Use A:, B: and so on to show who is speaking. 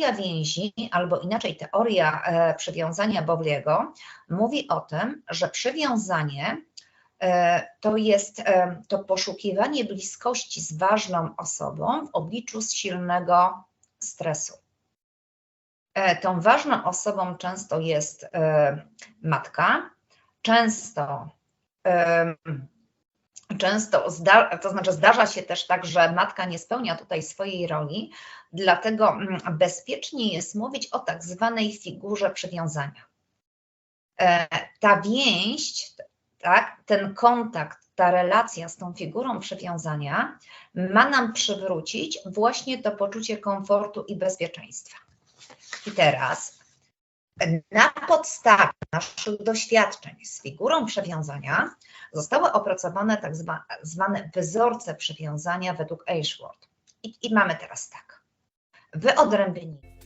A: teoria więzi, albo inaczej teoria e, przywiązania Bowliego, mówi o tym, że przywiązanie e, to jest e, to poszukiwanie bliskości z ważną osobą w obliczu silnego stresu. Tą ważną osobą często jest matka, często Często, to znaczy zdarza się też tak, że matka nie spełnia tutaj swojej roli, dlatego mm, bezpiecznie jest mówić o tak zwanej figurze przywiązania. E, ta więź, tak, ten kontakt, ta relacja z tą figurą przywiązania ma nam przywrócić właśnie to poczucie komfortu i bezpieczeństwa. I teraz na podstawie naszych doświadczeń z figurą przywiązania zostały opracowane tak zwane wzorce przywiązania według Aichworth. I, I mamy teraz tak. Wyodrębnienie